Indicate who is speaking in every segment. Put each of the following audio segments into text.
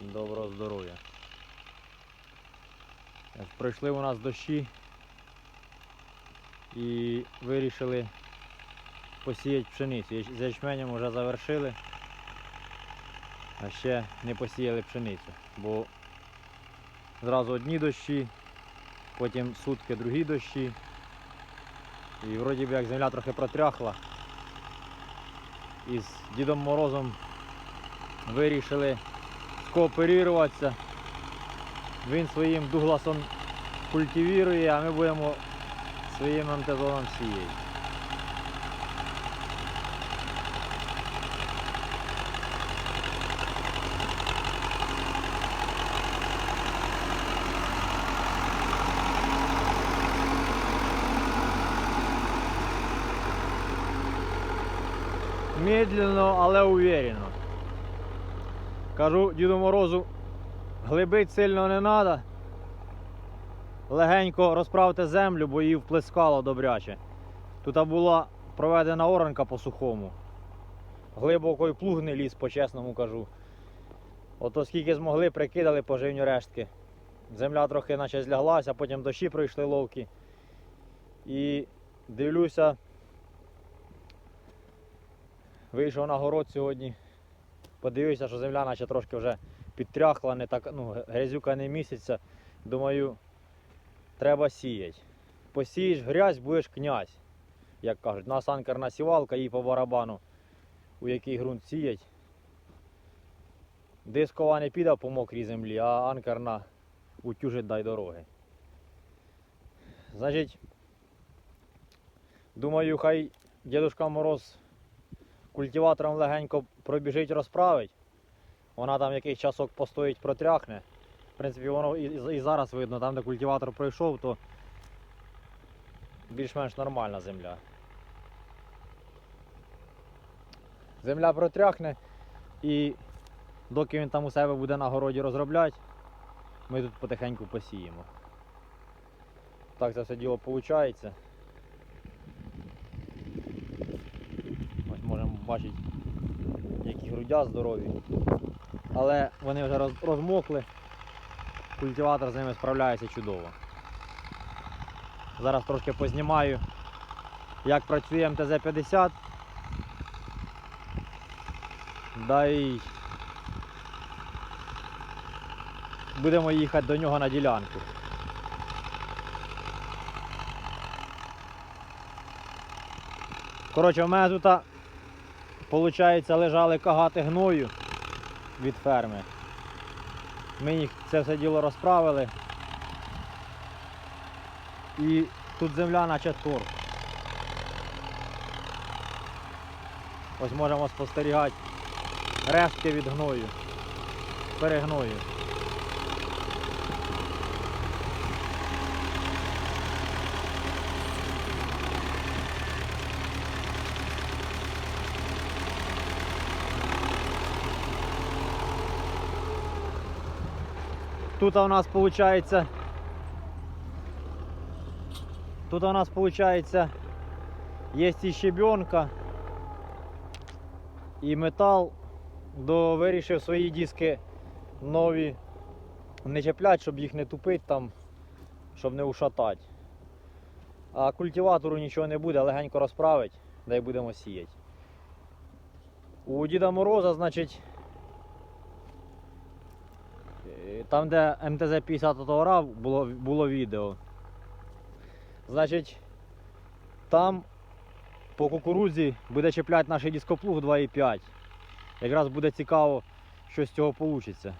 Speaker 1: Доброго здоров'я. Пройшли у нас дощі і вирішили посіяти пшеницю. З ячменем вже завершили, а ще не посіяли пшеницю, бо зразу одні дощі, потім сутки другі дощі. І вроді би як земля трохи протряхла. І з Дідом Морозом вирішили скооперуватися. Він своїм дугласом культивірує, а ми будемо своїм МТЗоном сіяти. Медленно, але уверенно. Кажу Діду Морозу, глибить сильно не треба. Легенько розправте землю, бо її вплескало добряче. Тут була проведена оранка по сухому. Глибоко й плуг не ліз, по-чесному кажу. Ото скільки змогли, прикидали поживні рештки. Земля трохи наче зляглася, потім дощі пройшли ловкі. І дивлюся, вийшов на город сьогодні. Подивився, що земля наче трошки вже підтряхла, не так, ну, грязюка не місяця. Думаю, треба сіяти. Посієш грязь, будеш князь, як кажуть. У нас анкерна сівалка, їй по барабану, у який ґрунт сіять. Дискова не піде по мокрій землі, а анкерна утюжить дай дороги. Значить, думаю, хай дідушка Мороз культиватором легенько пробіжить, розправить. Вона там якийсь часок постоїть, протряхне. В принципі, воно і, і- зараз видно, там де культиватор пройшов, то більш-менш нормальна земля. Земля протряхне і доки він там у себе буде на городі розробляти, ми тут потихеньку посіємо. Так це все діло виходить. Бачити, які грудя здорові. Але вони вже розмокли. Культиватор з ними справляється чудово. Зараз трошки познімаю, як працює МТЗ-50. Да й будемо їхати до нього на ділянку. Коротше, в мене тут, виходить, лежали кагати гною від ферми. Ми їх це все діло розправили. І тут земля наче торф. Ось можемо спостерігати рештки від гною, перегною. Тут у нас получается. Тут у нас получается есть і щебенка і метал. До вирішив свої диски нові не чіплять, щоб їх не тупити там, щоб не ушатати. А культиватору нічого не буде, легенько розправить, да й будемо сіяти. У Діда Мороза, значить, Там, де МТЗ-50 отограв, було, було відео. Значить, там по кукурудзі буде чіпляти наш дископлуг 2,5. Якраз буде цікаво, що з цього вийде.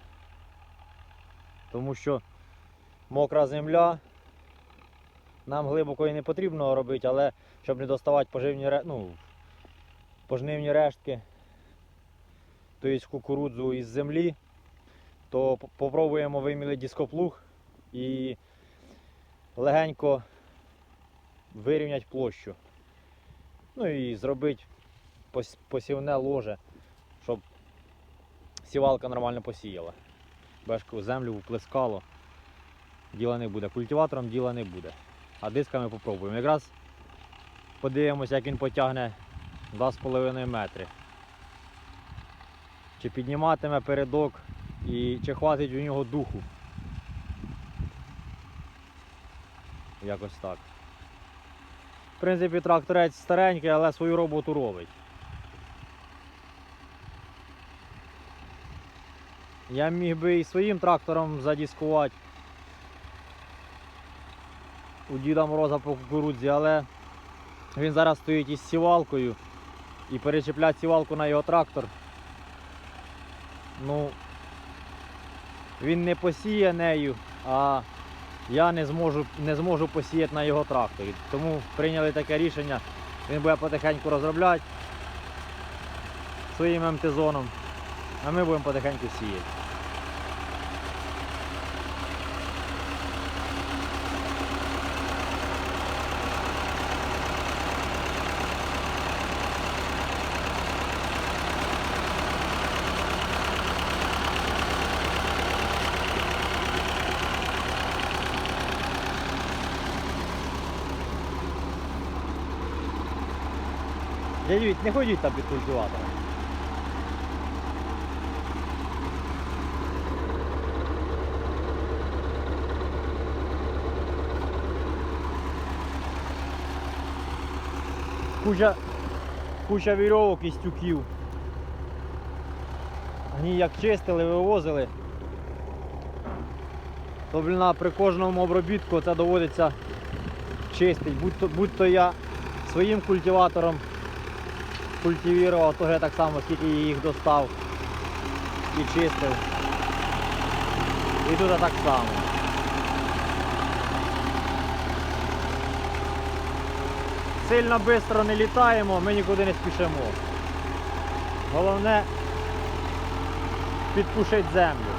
Speaker 1: Тому що мокра земля. Нам глибоко і не потрібно робити, але щоб не доставати поживні, ну, пожнивні рештки, тобто кукурудзу із землі, то попробуємо вимілити дископлуг і легенько вирівняти площу. Ну і зробити посівне ложе, щоб сівалка нормально посіяла. Бешку землю вплескало. Діла не буде. Культиватором діла не буде. А дисками попробуємо. Якраз подивимося, як він потягне 2,5 метри. Чи підніматиме передок і чи хватить у нього духу. Якось так. В принципі, тракторець старенький, але свою роботу робить. Я міг би і своїм трактором задіскувати у Діда Мороза по кукурудзі, але він зараз стоїть із сівалкою і перечіпляти сівалку на його трактор. Ну, він не посіє нею, а я не зможу, не зможу посіяти на його тракторі. Тому прийняли таке рішення. Він буде потихеньку розробляти своїм МТ-зоном, а ми будемо потихеньку сіяти. Дядь не ходіть там під культиватором. Куча, куча вірьовок і стюків. Вони як чистили, вивозили. То блін, при кожному обробітку це доводиться чистить. Будь то, будь я своїм культиватором культивував, то я так само, скільки їх достав і чистив. І тут так само. Сильно швидко не літаємо, ми нікуди не спішимо. Головне підпушити землю.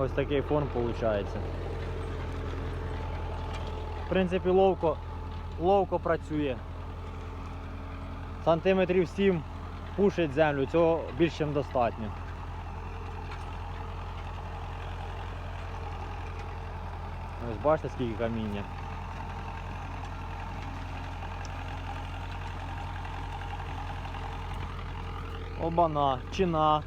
Speaker 1: Ось такий фон виходить. В принципі, ловко, ловко працює. Сантиметрів 7 пушить землю, цього більш ніж достатньо. Ось бачите скільки каміння. Обана, чина.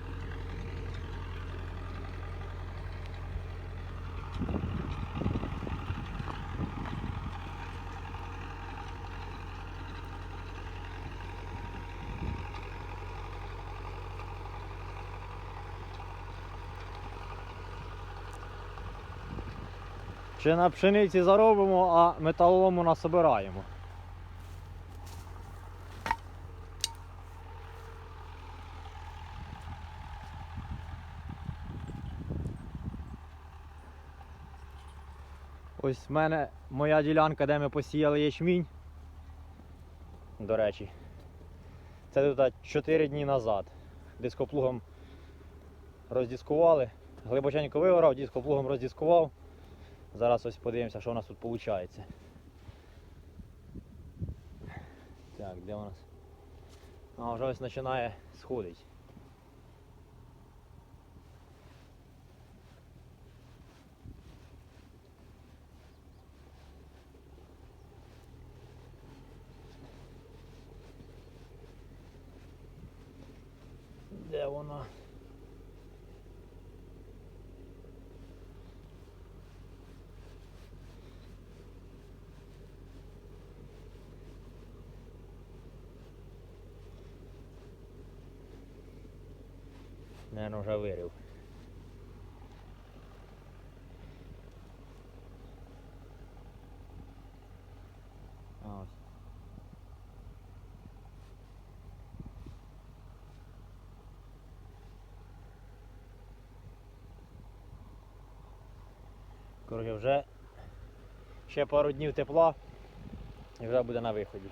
Speaker 1: Ще на пшениці заробимо, а металолому насобираємо. Ось в мене моя ділянка, де ми посіяли ячмінь. До речі. Це тут 4 дні назад. Дископлугом роздіскували. Глибоченько вигорав, дископлугом роздіскував. Зараз ось подивимося, що у нас тут виходить. Так, де у нас? А, вже ось починає сходити. Де вона? Наверно, вже вирів. Ось. Вже ще пару днів тепла і вже буде на виході.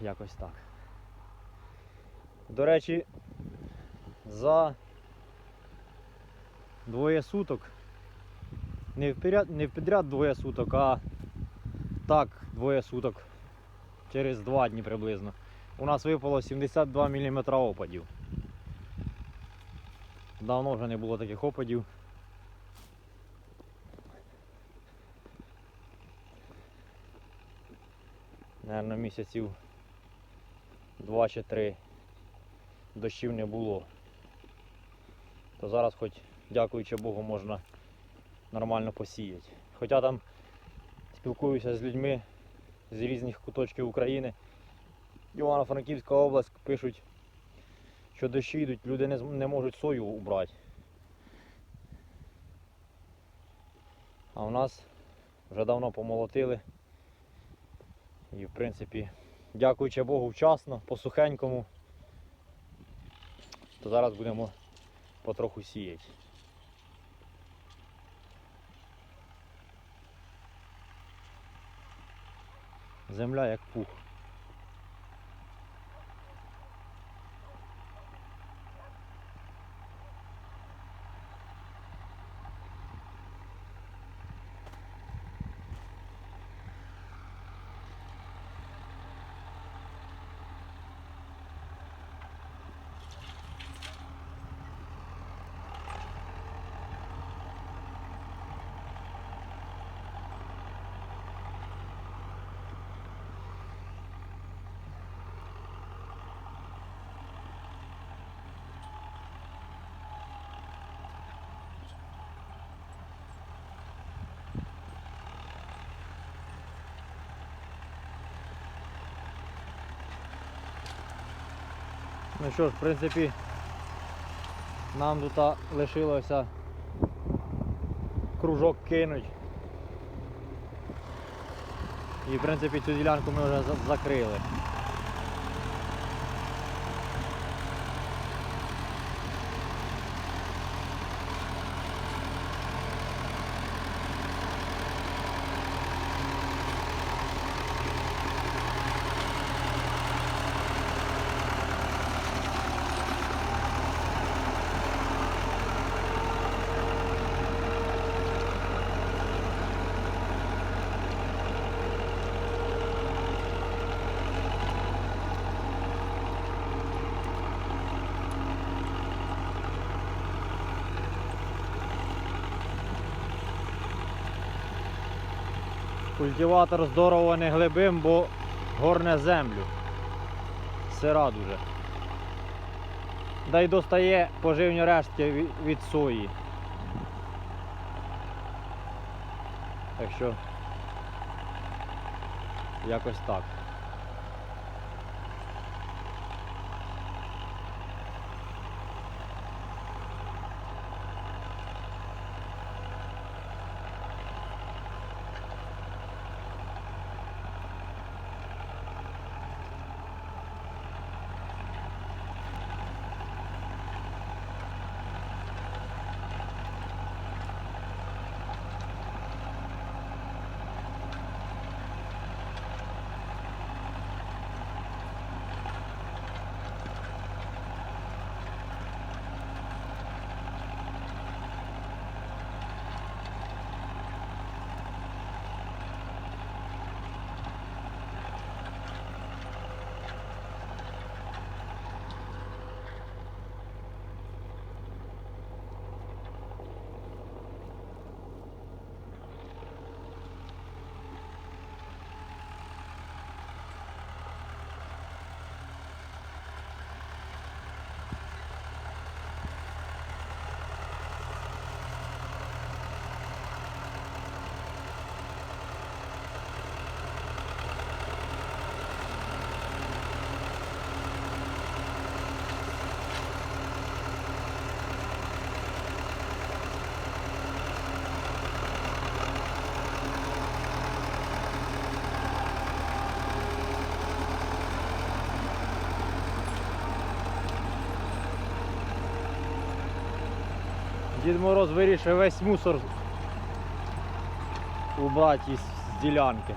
Speaker 1: Якось так. До речі, за двоє суток, не впряд, не впідряд двоє суток, а так, двоє суток, через два дні приблизно. У нас випало 72 мм опадів. Давно вже не було таких опадів. Наверно, місяців два чи три дощів не було. То зараз хоч, дякуючи Богу, можна нормально посіяти. Хоча там спілкуюся з людьми з різних куточків України. Івано-Франківська область пишуть, що дощі йдуть, люди не, не можуть сою убрати. А у нас вже давно помолотили. І в принципі, дякуючи Богу, вчасно, по сухенькому, то зараз будемо потроху сіяти. Земля як пух. Ну що ж, в принципі, нам тут лишилося кружок кинуть. І в принципі цю ділянку ми вже закрили. Культиватор здорово не глибим, бо горне землю. Сира дуже. Да й достає поживні рештки від, сої. Так що якось так. Дід Мороз вирішив весь мусор убрати з ділянки.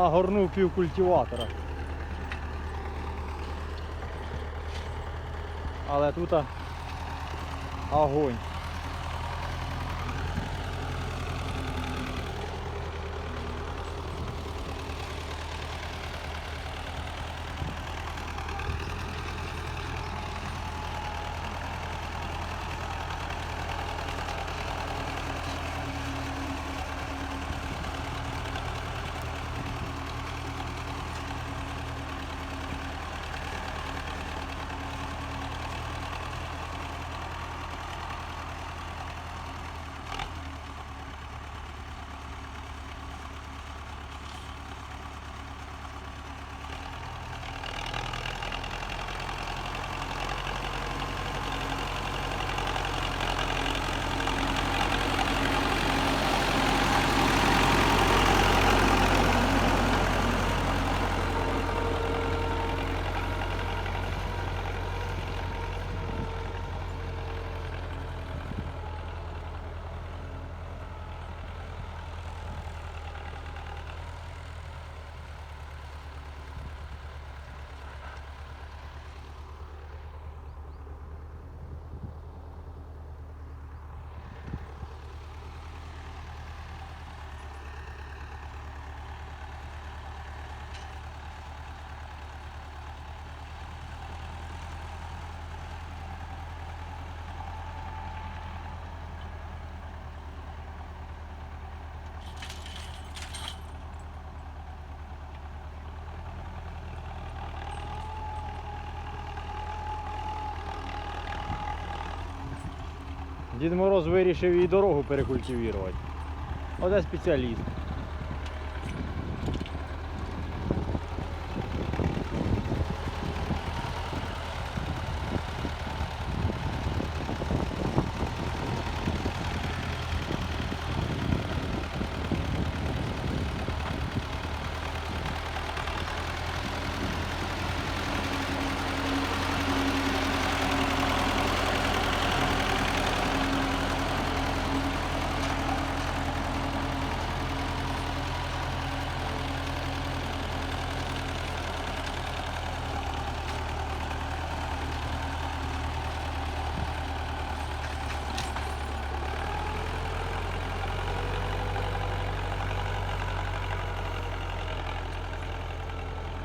Speaker 1: Нагорнув пів культиватора. Але тут огонь. Дід Мороз вирішив і дорогу перекультивувати. Оце спеціаліст.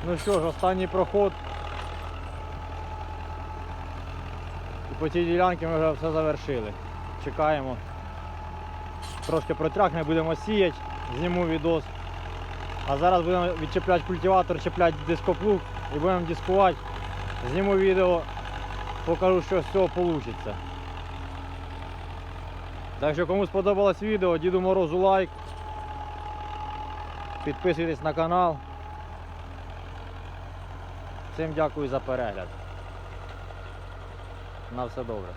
Speaker 1: Ну що ж, останній проход. І по цій ділянці ми вже все завершили. Чекаємо. Трошки протряхне, будемо сіяти, зніму відос. А зараз будемо відчіпляти культиватор, чіпляти дископлуг і будемо дискувати. Зніму відео, покажу, що з цього вийде. Так що кому сподобалось відео, Діду Морозу лайк. Підписуйтесь на канал. Всім дякую за перегляд. На все добре.